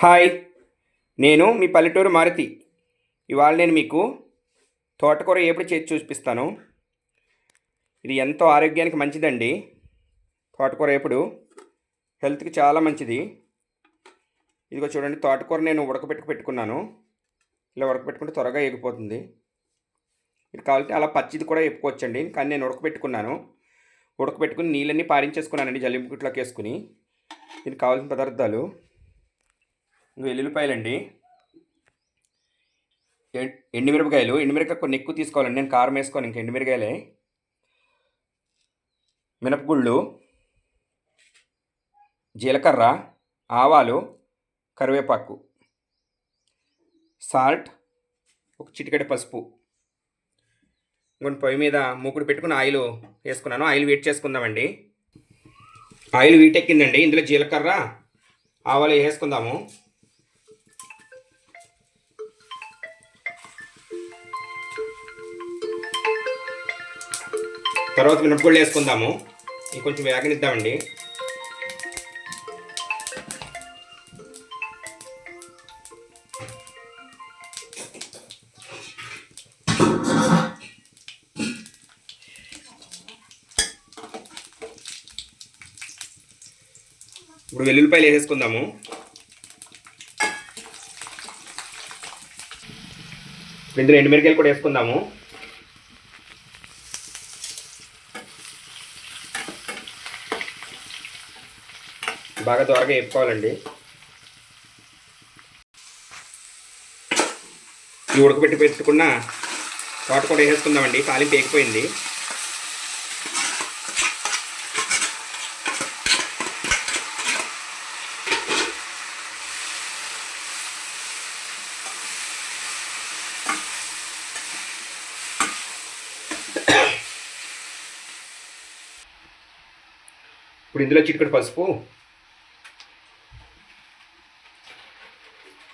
Hi నేను మీ పల్లెటూరు మారుతి. ఇవాళ నేను మీకు తోటకూర ఏపుడు చేసి చూపిస్తాను. ఇది ఎంతో ఆరోగ్యానికి మంచిదండి. తోటకూర ఎప్పుడు హెల్త్కి చాలా మంచిది. ఇదిగో చూడండి తోటకూర నేను ఉడకబెట్టుకు పెట్టుకున్నాను. ఇలా ఉడకబెట్టుకుంటే త్వరగా ఎగిపోతుంది ఇది కావాలంటే అలా పచ్చిది కూడా ఎప్పుకోవచ్చండి కానీ నేను ఉడకబెట్టుకున్నాను. ఉడకబెట్టుకుని నీళ్ళన్నీ పారించేసుకున్నానండి జల్లింపుట్లోకి వేసుకుని దీనికి కావాల్సిన పదార్థాలు ఇంక వెల్లుల్లిపాయలండి ఎం- ఎండుమిరపకాయలు. ఎండుమిరపకాయ కొన్ని ఎక్కువ తీసుకోవాలండి. నేను కారం వేసుకోను ఇంకా ఎండుమిరకాయలే మినపగుళ్ళు. జీలకర్ర. ఆవాలు. కరివేపాకు. సాల్ట్. ఒక చిటికెడ పసుపు. ఇంకొన్ని పొయ్యి మీద మూకుడు పెట్టుకుని ఆయిల్ వేసుకున్నాను. ఆయిల్ వేట్ చేసుకుందామండి. ఆయిల్ వీటెక్కిందండి. ఇందులో జీలకర్ర ఆవాలు వేసుకుందాము తర్వాత మినపగుళ్ళు వేసుకుందాము. ఇంకొంచెం వేగనిద్దామండి. ఇప్పుడు వెల్లుల్లిపాయలు వేసేసుకుందాము. ఇప్పుడు ఇందులో ఎండుమిరకాయలు కూడా వేసుకుందాము. బాగా త్వరగా వేపుకోవాలండి. ఈ ఉడకబెట్టి పెట్టుకున్న తోట కూడా వేసేసుకుందామండి. తాలింపు వేగిపోయింది. ఇప్పుడు ఇందులో చిటికెడు పసుపు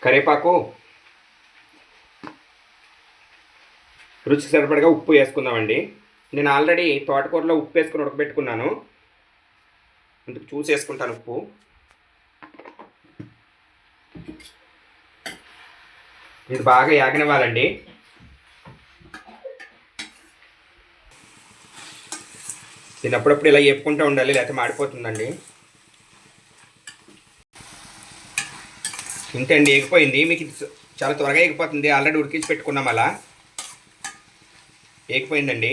కరేపాకు. రుచికి సరిపడగా ఉప్పు వేసుకుందామండి. నేను ఆల్రెడీ తోటకూరలో ఉప్పు వేసుకుని ఉడకబెట్టుకున్నాను. అందుకు చూసి వేసుకుంటాను ఉప్పు. ఇది బాగా యాగనివ్వాలండి. నేను అప్పుడప్పుడు ఇలా వేపుకుంటూ ఉండాలి లేకపోతే మాడిపోతుందండి. ఇంతే అండి ఎగిపోయింది మీకు చాలా త్వరగా ఎగిపోతుంది ఆల్రెడీ ఉడికించి పెట్టుకున్నాం అలా. ఎగిపోయిందండి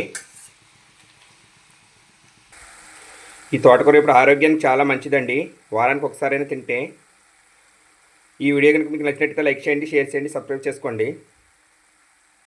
ఈ తోటకూర ఇప్పుడు ఆరోగ్యానికి చాలా మంచిదండి. వారానికి ఒకసారైనా తింటే ఈ వీడియో కనుక మీకు నచ్చినట్టుగా లైక్ చేయండి షేర్ చేయండి సబ్స్క్రైబ్ చేసుకోండి.